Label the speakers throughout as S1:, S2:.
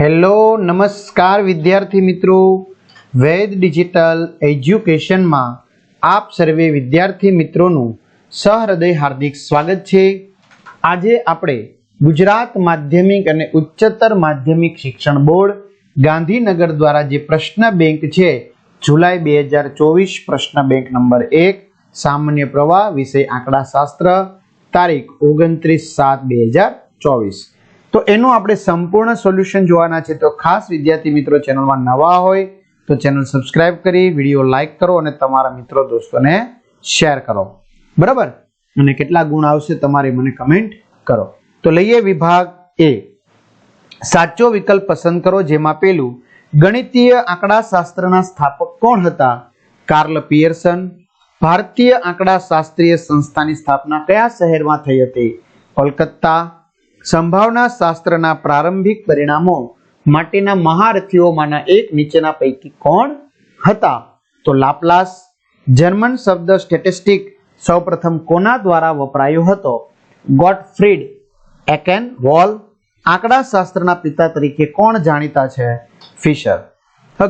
S1: hello નમસ્કાર વિદ્યાર્થી મિત્રો વેદ ડિજિટલ એજ્યુકેશનમાં આપ સર્વે વિદ્યાર્થી મિત્રોનું સહૃદય હાર્દિક સ્વાગત છે આજે આપણે ગુજરાત માધ્યમિક અને ઉચ્ચતર માધ્યમિક શિક્ષણ બોર્ડ ગાંધીનગર દ્વારા જે પ્રશ્ન બેંક છે જુલાઈ બે હજાર ચોવીસ પ્રશ્ન બેંક નંબર એક સામાન્ય પ્રવાહ વિષય આંકડાશાસ્ત્ર તારીખ ઓગણત્રીસ સાત બે હજાર ચોવીસ તો એનું આપણે સંપૂર્ણ સોલ્યુશન જોવાના છે તો ખાસ વિદ્યાર્થી મિત્રો ચેનલમાં નવા હોય તો ચેનલ સબસ્ક્રાઇબ કરી વિડીયો લાઇક કરો અને તમારા મિત્રો દોસ્તોને શેર કરો બરાબર અને કેટલા ગુણ આવશે તમારે મને કમેન્ટ કરો તો લઈએ વિભાગ એ સાચો વિકલ્પ પસંદ કરો જેમાં પેલું ગણિતીય આંકડા શાસ્ત્રના સ્થાપક કોણ હતા કાર્લ પિયર્સન ભારતીય આંકડા શાસ્ત્રીય સંસ્થાની સ્થાપના કયા શહેરમાં થઈ હતી કોલકત્તા સંભાવના શાસ્ત્રના પ્રારંભિક પરિણામો માટેના મહારથીઓમાંના એક નીચેના પૈકી કોણ હતા તો લાપલાસ જર્મન શબ્દ સ્ટેટિસ્ટિક સૌપ્રથમ કોના દ્વારા વપરાયો હતો ગોટફ્રીડ એકેન વોલ શાસ્ત્રના પિતા તરીકે કોણ જાણીતા છે ફિશર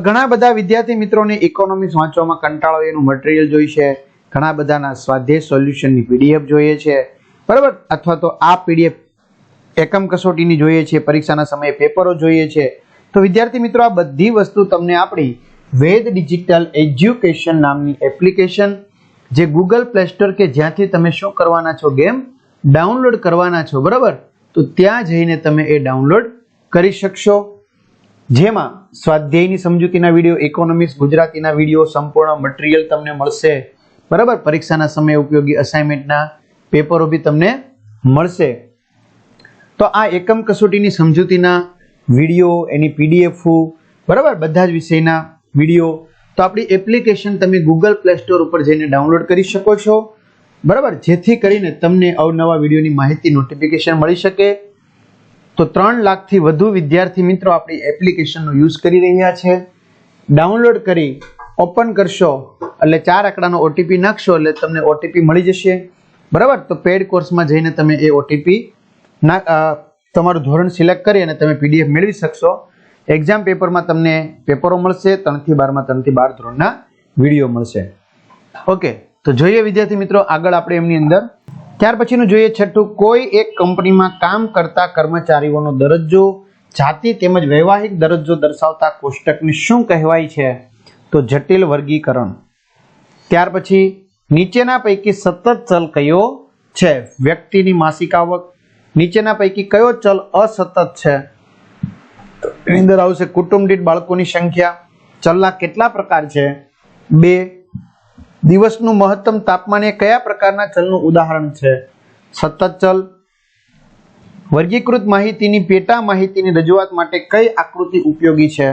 S1: ઘણા બધા વિદ્યાર્થી મિત્રોને ઇકોનોમિક્સ વાંચવામાં કંટાળો એનું મટીરિયલ જોઈશે ઘણા બધાના સ્વાધ્યાય સોલ્યુશનની પીડીએફ જોઈએ છે બરાબર અથવા તો આ પીડીએફ એકમ કસોટીની જોઈએ છે પરીક્ષાના સમયે પેપરો જોઈએ છે તો વિદ્યાર્થી મિત્રો આ બધી વસ્તુ તમને આપણી વેદ ડિજિટલ એજ્યુકેશન નામની એપ્લિકેશન જે ગૂગલ પ્લે સ્ટોર કે જ્યાંથી તમે શું કરવાના છો ગેમ ડાઉનલોડ કરવાના છો બરાબર તો ત્યાં જઈને તમે એ ડાઉનલોડ કરી શકશો જેમાં સ્વાધ્યાયની સમજૂતીના વિડીયો ઇકોનોમિક્સ ગુજરાતીના વિડીયો સંપૂર્ણ મટીરિયલ તમને મળશે બરાબર પરીક્ષાના સમયે ઉપયોગી અસાઇનમેન્ટના પેપરો બી તમને મળશે તો આ એકમ કસોટીની સમજૂતીના વિડીયો એની પીડીએફઓ બરાબર બધા જ વિષયના વિડીયો તો આપણી એપ્લિકેશન તમે ગૂગલ પ્લે સ્ટોર ઉપર જઈને ડાઉનલોડ કરી શકો છો બરાબર જેથી કરીને તમને અવનવા વિડીયોની માહિતી નોટિફિકેશન મળી શકે તો ત્રણ લાખથી વધુ વિદ્યાર્થી મિત્રો આપણી એપ્લિકેશનનો યુઝ કરી રહ્યા છે ડાઉનલોડ કરી ઓપન કરશો એટલે ચાર આંકડાનો ઓટીપી નાખશો એટલે તમને ઓટીપી મળી જશે બરાબર તો પેડ કોર્સમાં જઈને તમે એ ઓટીપી ના તમારું ધોરણ સિલેક્ટ કરી અને તમે પીડીએફ મેળવી શકશો એક્ઝામ પેપરમાં તમને પેપરો મળશે ત્રણથી બારમાં ત્રણથી બાર ધોરણના વિડીયો મળશે ઓકે તો જોઈએ વિદ્યાર્થી મિત્રો આગળ આપણે એમની અંદર ત્યાર પછીનું જોઈએ છઠ્ઠું કોઈ એક કંપનીમાં કામ કરતા કર્મચારીઓનો દરજ્જો જાતિ તેમજ વૈવાહિક દરજ્જો દર્શાવતા કોષ્ટકને શું કહેવાય છે તો જટિલ વર્ગીકરણ ત્યાર પછી નીચેના પૈકી સતત ચલ કયો છે વ્યક્તિની માસિક આવક નીચેના પૈકી કયો ચલ અસતત છે એની અંદર આવશે કુટુંબ દીઠ બાળકોની સંખ્યા ચલના કેટલા પ્રકાર છે બે દિવસનું મહત્તમ તાપમાન એ કયા પ્રકારના ચલનું ઉદાહરણ છે સતત ચલ વર્ગીકૃત માહિતીની પેટા માહિતીની રજૂઆત માટે કઈ આકૃતિ ઉપયોગી છે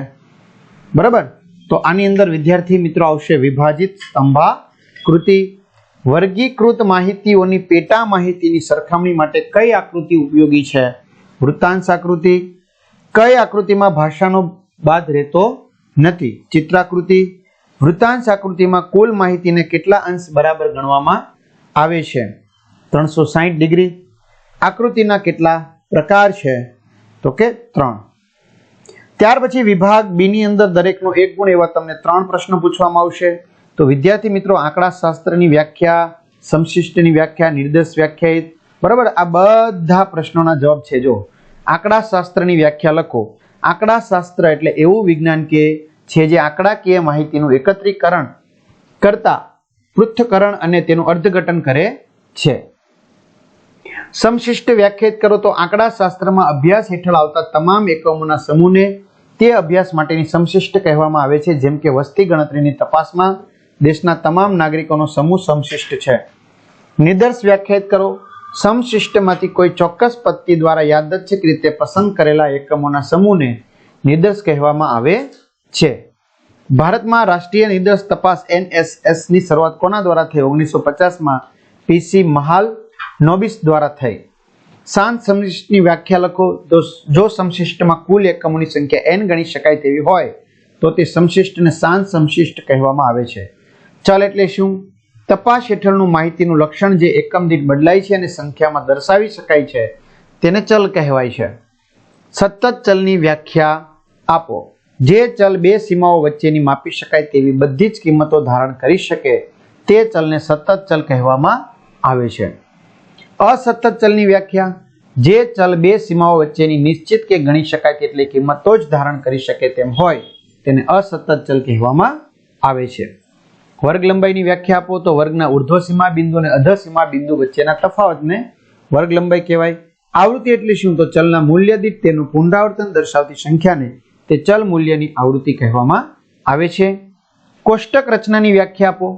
S1: બરાબર તો આની અંદર વિદ્યાર્થી મિત્રો આવશે વિભાજિત સ્તંભા કૃતિ વર્ગીકૃત માહિતીઓની પેટા માહિતીની સરખામણી માટે કઈ આકૃતિ ઉપયોગી છે વૃત્તાંશ આકૃતિ કઈ આકૃતિમાં ભાષાનો બાદ રહેતો નથી ચિત્રાકૃતિ વૃત્તાંશ આકૃતિમાં કુલ માહિતીને કેટલા અંશ બરાબર ગણવામાં આવે છે ત્રણસો સાહીઠ ડિગ્રી આકૃતિના કેટલા પ્રકાર છે તો કે ત્રણ ત્યાર પછી વિભાગ બીની અંદર દરેકનો એક ગુણ એવા તમને ત્રણ પ્રશ્ન પૂછવામાં આવશે તો વિદ્યાર્થી મિત્રો આંકડા શાસ્ત્રની વ્યાખ્યા સમશિષ્ટની વ્યાખ્યા નિર્દેશ વ્યાખ્યાયિત બરાબર આ બધા પ્રશ્નોના જવાબ છે જો આંકડા શાસ્ત્રની વ્યાખ્યા લખો આંકડા શાસ્ત્ર એટલે એવું વિજ્ઞાન કે છે જે આંકડાકીય માહિતીનું એકત્રીકરણ કરતા પૃથ્થકરણ અને તેનું અર્થઘટન કરે છે સમશિષ્ટ વ્યાખ્યાયિત કરો તો આંકડા શાસ્ત્રમાં અભ્યાસ હેઠળ આવતા તમામ એકમોના સમૂહને તે અભ્યાસ માટેની સમશિષ્ટ કહેવામાં આવે છે જેમ કે વસ્તી ગણતરીની તપાસમાં દેશના તમામ નાગરિકોનો સમૂહ સમશિષ્ટ છે નિદર્શ વ્યાખ્યાયિત કરો સમશિષ્ટમાંથી કોઈ ચોક્કસ પદ્ધતિ દ્વારા યાદચ્છિક રીતે પસંદ કરેલા એકમોના સમૂહને નિદર્શ કહેવામાં આવે છે ભારતમાં રાષ્ટ્રીય નિદર્શ તપાસ એનએસએસની શરૂઆત કોના દ્વારા થઈ ઓગણીસો પચાસમાં પીસી મહાલ નોબિસ દ્વારા થઈ શાંત સમશિષ્ટની વ્યાખ્યા લખો તો જો સમશિષ્ટમાં કુલ એકમોની સંખ્યા એન ગણી શકાય તેવી હોય તો તે સમશિષ્ટને શાંત સમશિષ્ટ કહેવામાં આવે છે ચલ એટલે શું તપાસ હેઠળનું માહિતીનું લક્ષણ જે એકમ દીઠ બદલાય છે અને સંખ્યામાં દર્શાવી શકાય છે તેને ચલ કહેવાય છે સતત ચલની વ્યાખ્યા આપો જે ચલ બે સીમાઓ વચ્ચેની માપી શકાય તેવી બધી જ કિંમતો ધારણ કરી શકે તે ચલને સતત ચલ કહેવામાં આવે છે અસતત ચલની વ્યાખ્યા જે ચલ બે સીમાઓ વચ્ચેની નિશ્ચિત કે ગણી શકાય તેટલી કિંમતો જ ધારણ કરી શકે તેમ હોય તેને અસતત ચલ કહેવામાં આવે છે વર્ગ લંબાઈની વ્યાખ્યા આપો તો વર્ગના ઉર્ધ્વ સીમા બિંદુ અને અધ સીમા બિંદુ વચ્ચેના તફાવતને વર્ગ લંબાઈ કહેવાય આવૃત્તિ એટલે શું તો ચલના મૂલ્ય દીઠ તેનું પુનરાવર્તન દર્શાવતી સંખ્યાને તે ચલ મૂલ્યની આવૃત્તિ કહેવામાં આવે છે કોષ્ટક રચનાની વ્યાખ્યા આપો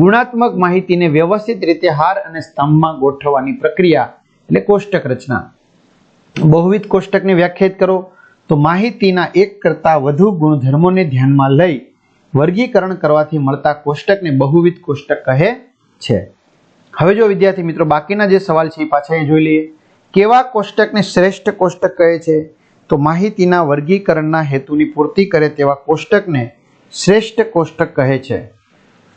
S1: ગુણાત્મક માહિતીને વ્યવસ્થિત રીતે હાર અને સ્તંભમાં ગોઠવવાની પ્રક્રિયા એટલે કોષ્ટક રચના બહુવિધ કોષ્ટકને વ્યાખ્યાયિત કરો તો માહિતીના એક કરતાં વધુ ગુણધર્મોને ધ્યાનમાં લઈ વર્ગીકરણ કરવાથી મળતા કોષ્ટકને બહુવિધ કોષ્ટક કહે છે હવે જો વિદ્યાર્થી મિત્રો બાકીના જે સવાલ છે એ પાછા એ જોઈ લઈએ કેવા કોષ્ટકને શ્રેષ્ઠ કોષ્ટક કહે છે તો માહિતીના વર્ગીકરણના હેતુની પૂર્તિ કરે તેવા કોષ્ટકને શ્રેષ્ઠ કોષ્ટક કહે છે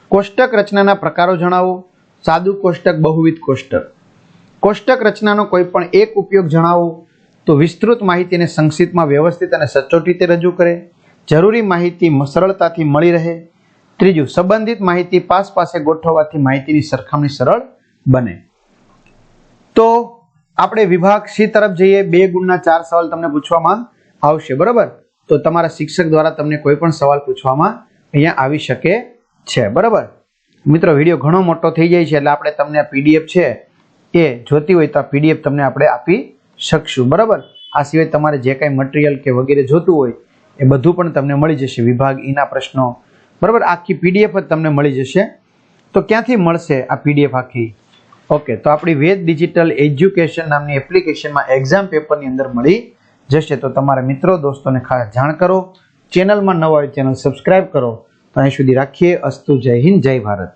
S1: કોષ્ટક રચનાના પ્રકારો જણાવો સાદુ કોષ્ટક બહુવિધ કોષ્ટક કોષ્ટક રચનાનો કોઈ પણ એક ઉપયોગ જણાવો તો વિસ્તૃત માહિતીને સંક્ષિપ્તમાં વ્યવસ્થિત અને સચોટ રીતે રજૂ કરે જરૂરી માહિતી સરળતાથી મળી રહે ત્રીજું સંબંધિત માહિતી પાસ પાસે ગોઠવવાથી માહિતીની સરખામણી સરળ બને તો આપણે વિભાગ સી તરફ જઈએ બે ગુણના ચાર સવાલ તમને પૂછવામાં આવશે બરાબર તો તમારા શિક્ષક દ્વારા તમને કોઈ પણ સવાલ પૂછવામાં અહીંયા આવી શકે છે બરાબર મિત્રો વિડીયો ઘણો મોટો થઈ જાય છે એટલે આપણે તમને આ પીડીએફ છે એ જોતી હોય તો આ પીડીએફ તમને આપણે આપી શકશું બરાબર આ સિવાય તમારે જે કાંઈ મટીરિયલ કે વગેરે જોતું હોય એ બધું પણ તમને મળી જશે વિભાગ ઈના e પ્રશ્નો બરાબર આખી પીડીએફ જ તમને મળી જશે તો ક્યાંથી મળશે આ પીડીએફ આખી ઓકે તો આપણી વેદ ડિજિટલ એજ્યુકેશન નામની એપ્લિકેશનમાં એક્ઝામ પેપરની અંદર મળી જશે તો તમારા મિત્રો દોસ્તોને ખાસ જાણ કરો ચેનલમાં નવા હોય ચેનલ સબસ્ક્રાઈબ કરો તો અહીં સુધી રાખીએ અસ્તુ જય હિન્દ જય ભારત